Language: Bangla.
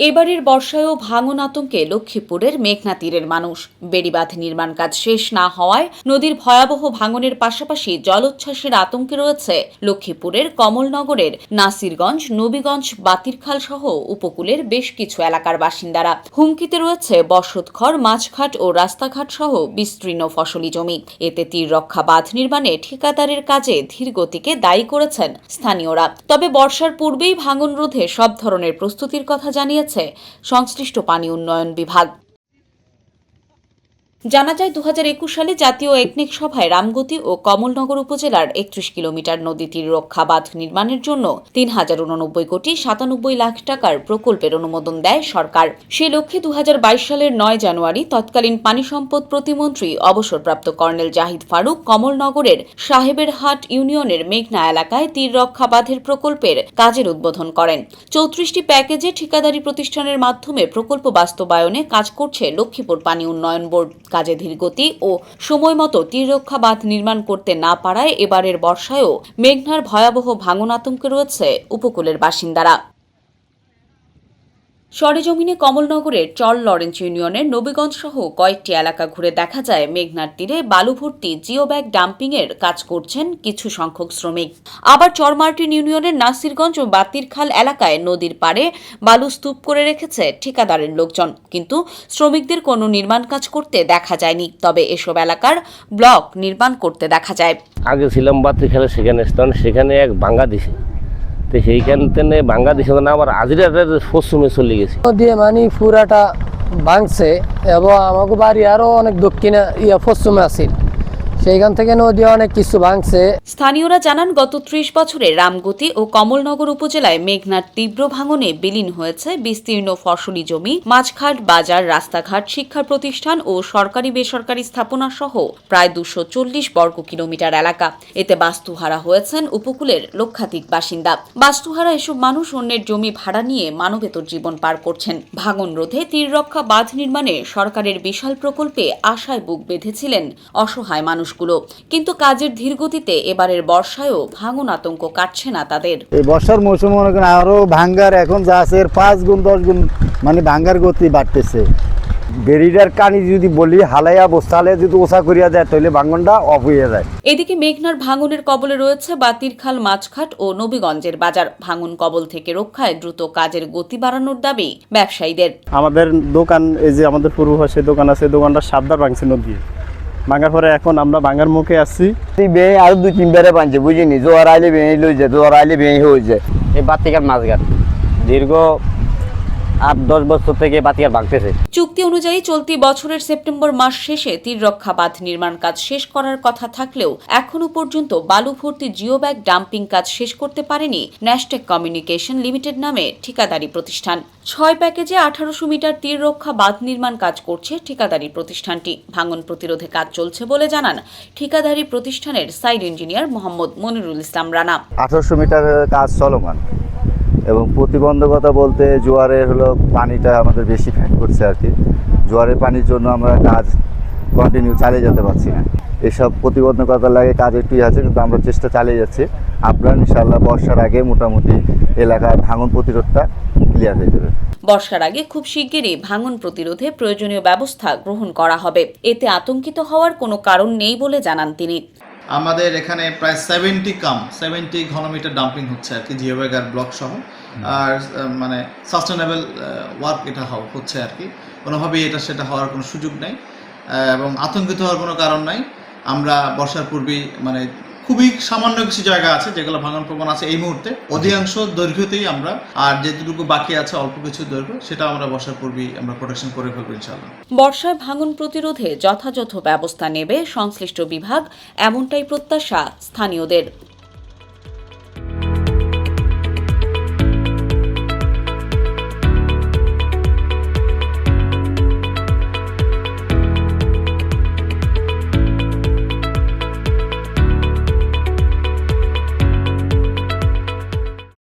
এবারের বর্ষায়ও ভাঙন আতঙ্কে লক্ষ্মীপুরের মেঘনা তীরের মানুষ। বেড়িবাঁধ নির্মাণ কাজ শেষ না হওয়ায় নদীর ভয়াবহ ভাঙনের পাশাপাশি জলোচ্ছ্বাসের আতঙ্কে রয়েছে লক্ষ্মীপুরের কমলনগরের নাসিরগঞ্জ, নবীগঞ্জ, বাতিরখাল সহ উপকূলের বেশ কিছু এলাকার বাসিন্দারা। হুমকিতে রয়েছে বসতঘর, মাছঘাট ও রাস্তাঘাট সহ বিস্তীর্ণ ফসলি জমি। এতে তীর রক্ষা বাঁধ নির্মাণে ঠিকাদারের কাজে ধীরগতিকে দায়ী করেছেন স্থানীয়রা। তবে বর্ষার পূর্বেই ভাঙন রোধে সব ধরনের প্রস্তুতির কথা জানিয়েছে সংশ্লিষ্ট পানি উন্নয়ন বিভাগ। জানা যায় দু হাজার একুশ সালে জাতীয় একনেক সভায় রামগতি ও কমলনগর উপজেলার একত্রিশ কিলোমিটার নদী তীর রক্ষা বাঁধ নির্মাণের জন্য তিন হাজার উননব্বই কোটি সাতানব্বই লাখ টাকার প্রকল্পের অনুমোদন দেয় সরকার। সে লক্ষ্যে দু হাজার বাইশ সালের নয় জানুয়ারি তৎকালীন পানি সম্পদ প্রতিমন্ত্রী অবসরপ্রাপ্ত কর্নেল জাহিদ ফারুক কমলনগরের সাহেবের হাট ইউনিয়নের মেঘনা এলাকায় তীর রক্ষা বাঁধের প্রকল্পের কাজের উদ্বোধন করেন। চৌত্রিশটি প্যাকেজে ঠিকাদারি প্রতিষ্ঠানের মাধ্যমে প্রকল্প বাস্তবায়নে কাজ করছে লক্ষ্মীপুর পানি উন্নয়ন বোর্ড। কাজে ধীরগতি ও সময়মতো তীররক্ষা বাঁধ নির্মাণ করতে না পারায় এবারের বর্ষায়ও মেঘনার ভয়াবহ ভাঙন আতঙ্কে রয়েছে উপকূলের বাসিন্দারা। সরেজমিনে কমলনগরের চর লরেন্স ইউনিয়নের নবীগঞ্জ সহ কয়েকটি এলাকা ঘুরে দেখা যায় মেঘনার তীরে বালু ভর্তি জিও ব্যাগ ডাম্পিং এর কাজ করছেন কিছু সংখ্যক শ্রমিক। আবার চরমার্টিন ইউনিয়নের নাসিরগঞ্জ ও বাতিরখাল এলাকায় নদীর পাড়ে বালু স্তূপ করে রেখেছে ঠিকাদারের লোকজন। কিন্তু শ্রমিকদের কোনো নির্মাণ কাজ করতে দেখা যায়নি। তবে এসব এলাকার ব্লক নির্মাণ করতে দেখা যায়। আগে ছিলাম বাত্রি খেলে সেখানে স্থান, সেখানে এক বাঙ্গা দিছে। তো সেইখান থেকে বাংলাদেশে না আবার আজিরাটের পশ্চিমে চলে গেছে। দিয়ে মানে পুরাটা ভাঙছে এবং আমাকে বাড়ি আরও অনেক দক্ষিণে, ইয়া পশ্চিমে আছিল সেইখান থেকে নদী অনেক কিছু ভাঙছে। স্থানীয়রা জানান, গত ত্রিশ বছরে রামগতি ও কমলনগর উপজেলায় মেঘনার তীব্র ভাঙনে বিলীন হয়েছে বিস্তীর্ণ ফসলি জমি, মাছঘাট, বাজার, রাস্তাঘাট, শিক্ষা প্রতিষ্ঠান ও সরকারি বেসরকারি স্থাপনা সহ প্রায় দুশো চল্লিশ বর্গ কিলোমিটার এলাকা। এতে বাস্তুহারা হয়েছেন উপকূলের লক্ষাধিক বাসিন্দা। বাস্তুহারা এসব মানুষ অন্যের জমি ভাড়া নিয়ে মানবেতর জীবন পার করছেন। ভাঙন রোধে তীররক্ষা বাঁধ নির্মাণে সরকারের বিশাল প্রকল্পে আশায় বুক বেঁধেছিলেন অসহায় মানুষগুলো। কিন্তু কাজের ধীরগতিতে এবারের বর্ষায়ও ভাঙন আতঙ্ক কাটছে না তাদের। এই বর্ষার মৌসুম মনে করেন আরও ভাঙ্গার এখন যা আছে এর পাঁচ গুণ দশ গুণ মানে ভাঙ্গার গতি বাড়তেছে। বেরিডার কানি যদি বলি হালাইয়া বস্তালে যদি ওষা করিয়া যায় তাহলে ভাঙ্গনটা অফ হয়ে যায়। এদিকে মেঘনার ভাঙনের কবলে রয়েছে বাতিরখাল মাছঘাট ও নবীগঞ্জের বাজার। ভাঙন কবল থেকে রক্ষায় দ্রুত কাজের গতি বাড়ানোর দাবি ব্যবসায়ীদের। আমাদের দোকান এই যে আমাদের পূর্ব পাশে দোকান আছে দোকানটা সাবধান ভাঙছে নদী ভাঙার পরে এখন আমরা ভাঙার মুখে আসছি বেঁ আরও দুই তিনবারে বানছে বুঝিনি? জোয়ার আইলে বেঁ লই যায় জোয়ার আইলে বেঁ হয়ে যায় এই বাতিকার মাছঘাট দীর্ঘ আট দশ বছর থেকে বাতিকার ভাঙতেছে। চুক্তি অনুযায়ী চলতি বছরের সেপ্টেম্বর মাস শেষে তীররক্ষা বাঁধ নির্মাণ কাজ শেষ করার কথা থাকলেও এখনও পর্যন্ত বালু ভর্তি জিও ব্যাগ ডাম্পিং কাজ শেষ করতে পারেনি ন্যাশটেক কমিউনিকেশন লিমিটেড নামে ঠিকাদারি প্রতিষ্ঠান। ছয় প্যাকেজে আঠারোশো মিটার তীররক্ষা বাঁধ নির্মাণ কাজ করছে ঠিকাদারি প্রতিষ্ঠানটি। ভাঙন প্রতিরোধে কাজ চলছে বলে জানান ঠিকাদারি প্রতিষ্ঠানের সাইড ইঞ্জিনিয়ার মোহাম্মদ মনিরুল ইসলাম রানা। আঠারোশো মিটার কাজ চলমান। এবং প্রতিবন্ধকতা বলতে জোয়ারের হলো পানিটা আমাদের বেশি ফ্যাট করছে আর কি। জোয়ারের পানির জন্য আমরা কাজ কন্টিনিউ চালিয়ে যেতে পারছি না। এসব প্রতিবন্ধকতা লাগে কাজ একটু ইয়ে আছে, কিন্তু আমরা চেষ্টা চালিয়ে যাচ্ছি। আপনার ইনশাল্লাহ বর্ষার আগে মোটামুটি এলাকার ভাঙন প্রতিরোধটা ক্লিয়ার হয়ে যাবে। বর্ষার আগে খুব শিগগিরই ভাঙন প্রতিরোধে প্রয়োজনীয় ব্যবস্থা গ্রহণ করা হবে। এতে আতঙ্কিত হওয়ার কোনো কারণ নেই বলে জানান তিনি। আমাদের এখানে প্রায় সেভেন্টি কাম সেভেন্টি ঘনমিটার ডাম্পিং হচ্ছে আর কি জিওবেগার ব্লক সহ। আর মানে সাস্টেনেবল ওয়ার্ক এটা হচ্ছে আর কি। কোনোভাবেই এটা সেটা হওয়ার কোনো সুযোগ নেই। এবং আতঙ্কিত হওয়ার কোনো কারণ নাই। আমরা বর্ষার পূর্বেই মানে খুবই সামান্য কিছু জায়গা আছে যেগুলো ভাঙন প্রবণ আছে এই মুহূর্তে। অধিকাংশ দৈর্ঘ্যতেই আমরা, আর যেটুকু বাকি আছে অল্প কিছু দৈর্ঘ্য, সেটা আমরা বর্ষার পূর্বেই আমরা প্রোটেকশন করে ফেলব ইনশাআল্লাহ। বর্ষায় ভাঙন প্রতিরোধে যথাযথ ব্যবস্থা নেবে সংশ্লিষ্ট বিভাগ, এমনটাই প্রত্যাশা স্থানীয়দের।